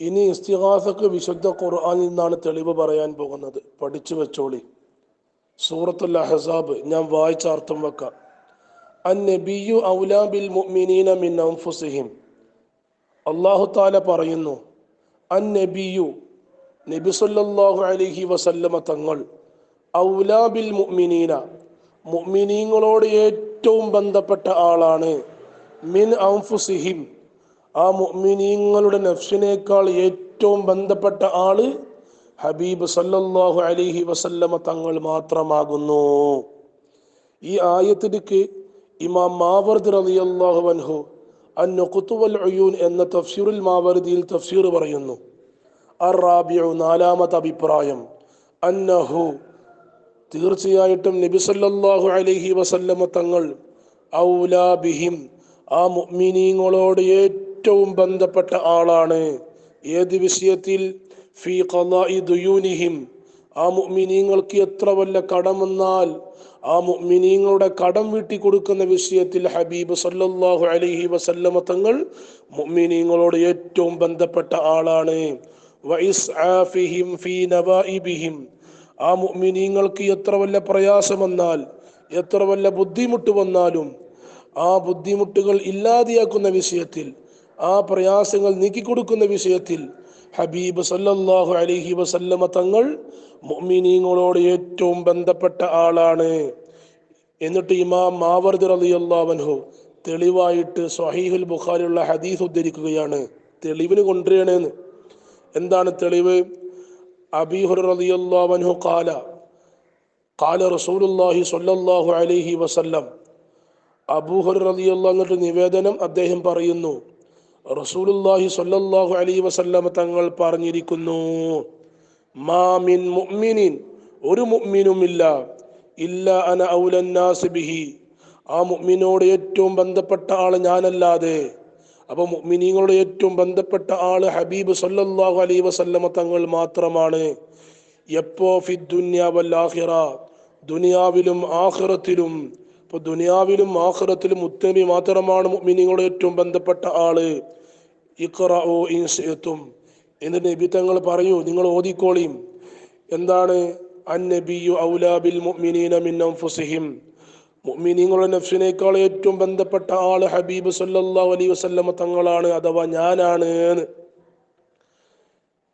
ഇനി ഇസ്തിഹാസക്ക് വിശുദ്ധ ഖുർആാനിൽ നിന്നാണ് തെളിവ് പറയാൻ പോകുന്നത്. പഠിച്ചു വെച്ചോളി. സൂറത്തുൽ അഹസാബ് ഞാൻ വായിച്ച അർത്ഥം വെക്കാം. അൻ നബിയു ഔലാ ബിൽ മുഅ്മിനീന മിൻ അൻഫുസിഹിം. അല്ലാഹു തആല പറയുന്നു അൻ നബിയു നബി സല്ലല്ലാഹു അലൈഹി വസല്ലമ തങ്ങൾ ഔലാ ബിൽ മുഅ്മിനീന മുഅ്മിനീങ്ങളോട് ഏറ്റവും ബന്ധപ്പെട്ട ആളാണ്. മിൻ അൻഫുസിഹിം. ആ മുഅ്മിനീങ്ങളുടെ നഫ്സിനേക്കാൾ ഏറ്റവും ബന്ധപ്പെട്ട ആൾ ഹബീബ് സല്ലല്ലാഹു അലൈഹി വസല്ലമ തങ്ങൾ മാത്രമാകുന്നു. ഈ ആയത്തിലേക്ക് ഇമാം മാവർദ് റളിയല്ലാഹു അൻഹു അന്നുഖുത്തുവൽ ഉയൂൻ എന്ന തഫ്സീറുൽ മാവർദിയിൽ തഫ്സീർ പറയുന്നു. അറാബിയു നാലാമത്തെ അഭിപ്രായം അന്നഹു തീർച്ചയായിട്ടും നബി സല്ലല്ലാഹു അലൈഹി വസല്ലമ തങ്ങൾ ഔലാ ബിഹിം ആ മുഅ്മിനീങ്ങളോട് ഏറ്റവും ബന്ധപ്പെട്ട ആളാണ്. ഏത് വിഷയത്തിൽ? ഫീ ആ മുഅ്മിനീങ്ങൾക്ക് എത്ര വല്ല കടം വന്നാൽ ആ മുഅ്മിനീങ്ങളുടെ കടം വീട്ടി കൊടുക്കുന്ന വിഷയത്തിൽ ഹബീബ് സല്ലല്ലാഹു അലൈഹി വസല്ലമ തങ്ങൾ മുഅ്മിനീങ്ങളോട് ഏറ്റവും ബന്ധപ്പെട്ട ആളാണ്. വഇസ്ആഫിഹിം ഫീ നവാഇബിഹിം. ആ മുഅ്മിനീങ്ങൾക്ക് എത്ര വല്ല പ്രയാസം വന്നാൽ എത്ര വല്ല ബുദ്ധിമുട്ട് വന്നാലും ആ ബുദ്ധിമുട്ടുകൾ ഇല്ലാതെയാക്കുന്ന വിഷയത്തിൽ ആ പ്രയാസങ്ങൾ നീക്കിക്കൊടുക്കുന്ന വിഷയത്തിൽ ഹബീബ് സല്ലല്ലാഹു അലൈഹി വസല്ലമ തങ്ങൾ മുഅ്മിനീങ്ങളോട് ഏറ്റവും ബന്ധപ്പെട്ട ആളാണ്. എന്നിട്ട് ഇമാം മാവർദ് റളിയല്ലാഹു തെളിവായിട്ട് സ്വഹീഹുൽ ബുഖാരിയുള്ള ഹദീസ് ഉദ്ധരിക്കുകയാണ്. തെളിവിന് കൊണ്ടുവരണേന്ന്. എന്താണ് തെളിവ്? അബീഹുർ റളിയല്ലാഹു ഖാല ഖാല റസൂലുള്ളാഹി സ്വല്ലല്ലാഹു അലൈഹി വസല്ലം. അബൂഹുർ റളിയല്ലാഹു എന്നിട്ട് നിവേദനം അദ്ദേഹം പറയുന്നു. റസൂലുള്ളാഹി സ്വല്ലല്ലാഹു അലൈഹി വസല്ലമ തങ്ങൾ പറഞ്ഞിരിക്കുന്നു മാമിൻ മുഅ്മിനിൻ ഒരു മുഅ്മിനുമില്ല ഇല്ല അന ഔലന്നാസ് ബിഹി. ആ മുഅ്മിനോട് ഏറ്റവും ബന്ധപ്പെട്ട ആൾ ഞാനല്ലാതെ അപ്പൊ മുഅ്മിനീങ്ങളോട് ഏറ്റവും ബന്ധപ്പെട്ട ആൾ ഹബീബ് സല്ലല്ലാഹു അലൈഹി വസല്ലമ തങ്ങൾ മാത്രമാണ്. എപ്പോ ഫി ദുനിയ വൽ ആഖിറ ദുനിയാവിലും ആഖിറത്തിലും ഇപ്പൊ ദുനിയാവിലും ആഖിറത്തിലും മുത്തനബി മാത്രമാണ് മുഅ്മിനീങ്ങളോട് ഏറ്റവും ബന്ധപ്പെട്ട ആൾ. ഇക്കറോ ഇൻസെത്തും നബി തങ്ങൾ പറഞ്ഞു നിങ്ങൾ ഓതിക്കോളിയും എന്താണ്? ഔലാബിൽ മുഅ്മിനീന മിൻ നഫ്സിനേക്കാൾ ഏറ്റവും ബന്ധപ്പെട്ട ആൾ ഹബീബ് സല്ലല്ലാഹു അലൈഹി വസല്ലമ തങ്ങളാണ് അഥവാ ഞാനാണ്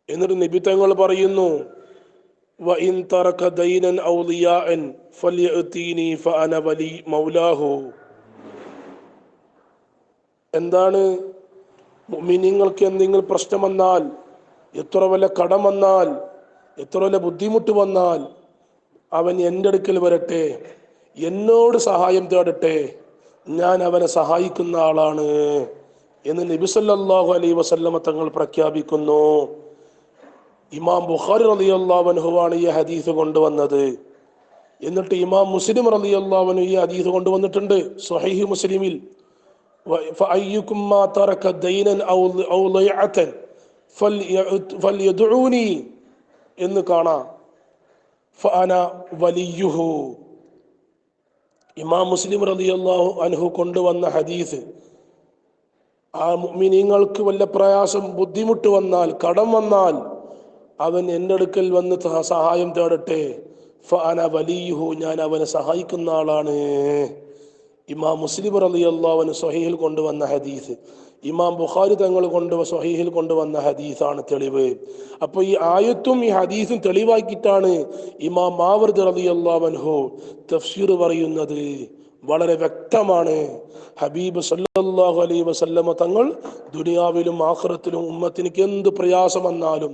എന്നിട്ട് നബി തങ്ങൾ പറയുന്നു തറക വലി മൗലാഹു. എന്താണ്? മുഅ്മിനീങ്ങൾക്ക് എന്തെങ്കിലും പ്രശ്നം വന്നാൽ എത്ര വല്ല കടം വന്നാൽ എത്ര വല്ല ബുദ്ധിമുട്ട് വന്നാൽ അവൻ എന്റെ അടുക്കൽ വരട്ടെ എന്നോട് സഹായം തേടട്ടെ ഞാൻ അവനെ സഹായിക്കുന്ന ആളാണ് എന്ന് നബിസല്ലാഹു അലൈ വസല്ലമ തങ്ങൾ പ്രഖ്യാപിക്കുന്നു. ഇമാം ബുഖാരി റളിയല്ലാഹുവാണ് ഈ ഹദീസ് കൊണ്ടുവന്നത്. എന്നിട്ട് ഇമാം മുസ്ലിം റളിയല്ലാഹുവിന് ഈ ഹദീസ് കൊണ്ടുവന്നിട്ടുണ്ട്. സൊഹൈഹി മുസ്ലിമിൽ فأيكم ما ترك دينا أو أو ضيعة فليعد- فليدعوني എന്ന് കാണാം ഫഅന വലിയുഹു ഇമാം മുസ്ലിം റളിയല്ലാഹു അൻഹു കൊണ്ടുവന്ന ഹദീസ് ആ മുഅ്മിനീങ്ങൾക്ക് വല്ല പ്രയാസം ബുദ്ധിമുട്ട് വന്നാൽ കടം വന്നാൽ അവൻ എൻ്റെ അടുക്കൽ വന്ന് സഹ- സഹായം തേടട്ടെ ഫഅന വലിയുഹു ഞാൻ അവനെ സഹായിക്കുന്ന ആളാണ് ഇമാം മുസ്ലിം അലി റളിയല്ലാഹുവിന് സ്വഹീഹിൽ കൊണ്ടുവന്ന ഹദീസ്. ഇമാം ബുഖാരി തങ്ങൾ കൊണ്ട് സ്വഹീഹിൽ കൊണ്ടുവന്ന ഹദീസാണ് തെളിവ്. അപ്പൊ ഈ ആയത്തും ഈ ഹദീസും തെളിവാക്കിയിട്ടാണ് ഇമാം മാവർദ് അലി റളിയല്ലാഹു തഫ്സീർ പറയുന്നത്. വളരെ വ്യക്തമാണ്. ഹബീബ് സല്ലാഹു അലൈ വസല്ലമ തങ്ങൾ ദുനിയാവിലും ആഹ്റത്തിലും ഉമ്മത്തിനിക്ക് എന്ത് പ്രയാസം വന്നാലും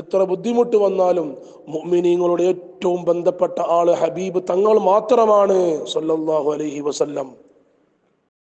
എത്ര ബുദ്ധിമുട്ട് വന്നാലും മുഅ്മിനീങ്ങളുടെ ഏറ്റവും ബന്ധപ്പെട്ട ആൾ ഹബീബ് തങ്ങൾ മാത്രമാണ് സല്ലല്ലാഹു അലൈഹി വസല്ലം.